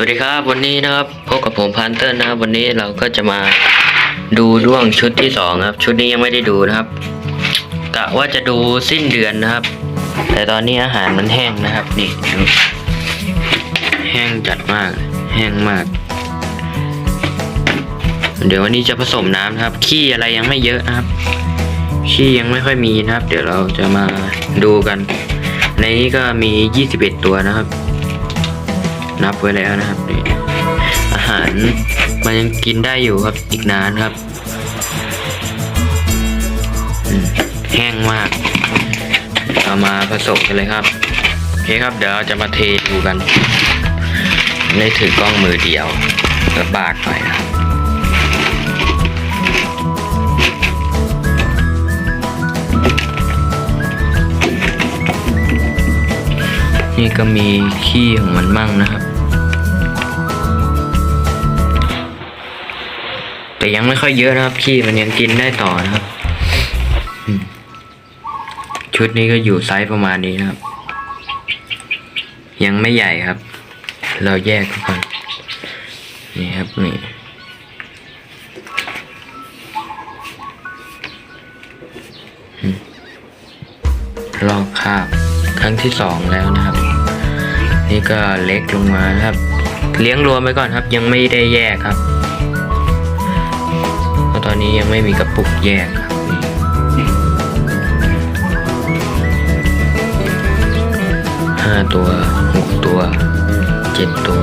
วัสดีครับวันนี้นะครับพบกับผมพันเตอร์นะครับวันนี้เราก็จะมาดูด้วงชุดที่สองครับ ชุดนี้ยังไม่ได้ดูนะครับกะว่าจะดูสิ้นเดือนนะครับ แต่ตอนนี้อาหารมันแห้งนะครับนี่ดูแห้งจัดมาก แห้งมาก เดี๋ยววันนี้จะผสมน้ำนะครับขี้อะไรยังไม่เยอะนะครับขี้ยังไม่ค่อยมีนะครับ เดี๋ยวเราจะมาดูกัน ในนี้ก็มี 21 ตัวนะครับ นับไว้แล้วนะครับนี่อาหารมันยังกินได้อยู่ครับอีกนานครับแห้งมาก เอามาผสมกันเลยครับโอเคครับเดี๋ยวเราจะมาเทดูกันไม่ถือกล้องมือเดียวลำบากหน่อยนะครับ นี่ก็มีขี้ของมันมั่งนะครับ แต่ยังไม่ค่อยเยอะนะครับ ขี้มันยังกินได้ต่อนะครับ ชุดนี้ก็อยู่ไซส์ประมาณนี้นะครับ ยังไม่ใหญ่ครับ เราแยกกันก่อนนี่ครับนี่ลอกคราบครั้งที่สองแล้วนะครับ นี่ก็เล็กลงมาครับ เลี้ยงรวมไปก่อนครับ ยังไม่ได้แยกครับเพราะตอนนี้ยังไม่มีกระปุกแยกครับห้าตัวหกตัวเจ็ดตัว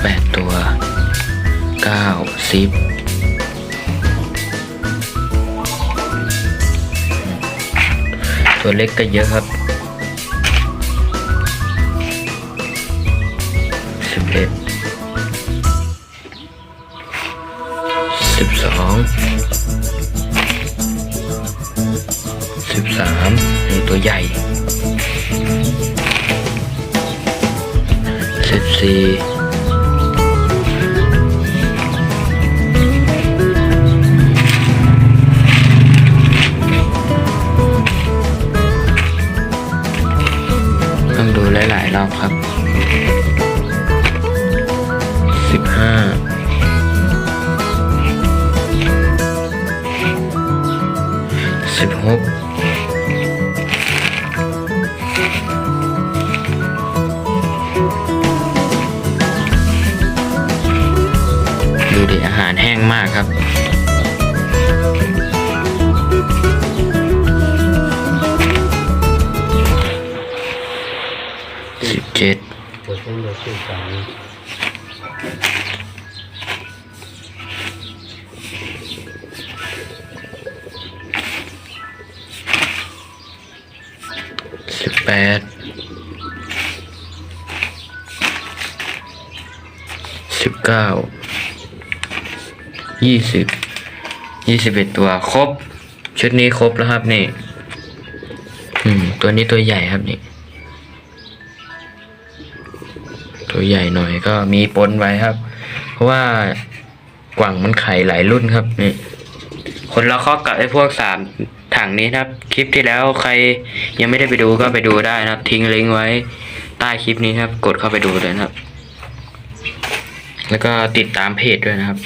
แปดตัวเก้าสิบ ตัวเล็กก็เยอะครับสิบเอ็ดสิบสองสิบสามนี่ตัวใหญ่สิบสี่ สิบห้าสิบหกดูดิอาหารแห้งมากครับสิบเจ็ด สิบแปดสิบเก้ายี่สิบยี่สิบเอ็ดตัวครบ ชุดนี้ครบแล้วครับนี่ อืม ตัวนี้ตัวใหญ่ครับนี่ ตัวใหญ่หน่อยก็มีปนไว้ครับ เพราะว่ากว่างมันไข่หลายรุ่นครับนี่คนละข้อกับไอ้พวกสามถังนี้นะครับ คลิปที่แล้วใครยังไม่ได้ไปดูก็ไปดูได้นะครับ ทิ้งลิงก์ไว้ใต้คลิปนี้ครับ กดเข้าไปดูเลยนะครับ แล้วก็ติดตามเพจด้วยนะครับ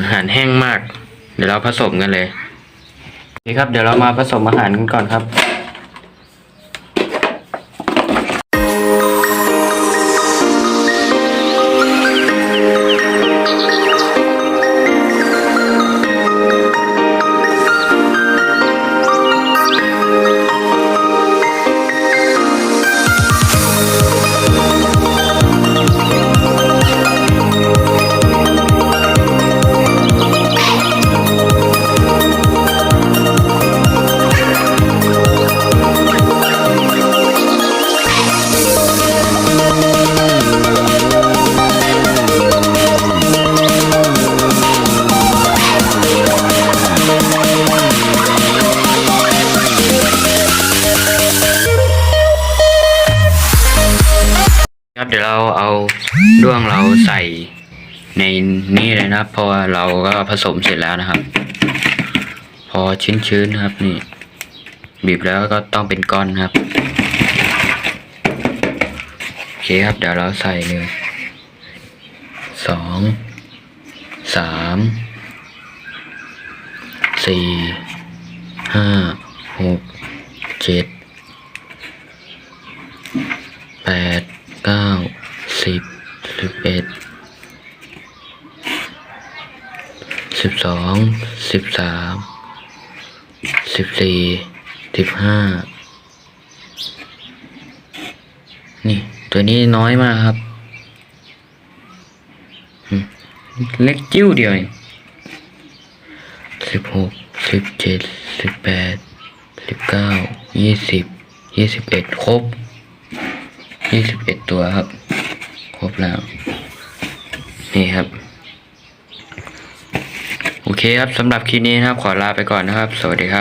อาหารแห้งมาก เดี๋ยวเราผสมกันเลยนี่ครับ เดี๋ยวเรามาผสมอาหารกันก่อนครับ ด้วงเราใส่ในนี่เลยนะครับเพราะเราก็ผสมเสร็จแล้วนะครับ พอชื้นๆนะครับนี่ บีบแล้วก็ต้องเป็นก้อนครับโอเคครับเดี๋ยวเราใส่เลยสองสามสี่ห้าหกเจ็ดแปด สิบเอ็ดสิบสองสิบสามสิบสี่สิบห้านี่ ตัวนี้น้อยมากครับ เล็กจิ้วเดียวสิบหกสิบเจ็ดสิบแปดสิบเก้ายี่สิบยี่สิบเอ็ดครบยี่สิบเอ็ดตัวครับ ครบแล้ว นี่ครับ โอเคครับสำหรับคลิปนี้นะครับ ขอลาไปก่อนนะครับ สวัสดีครับ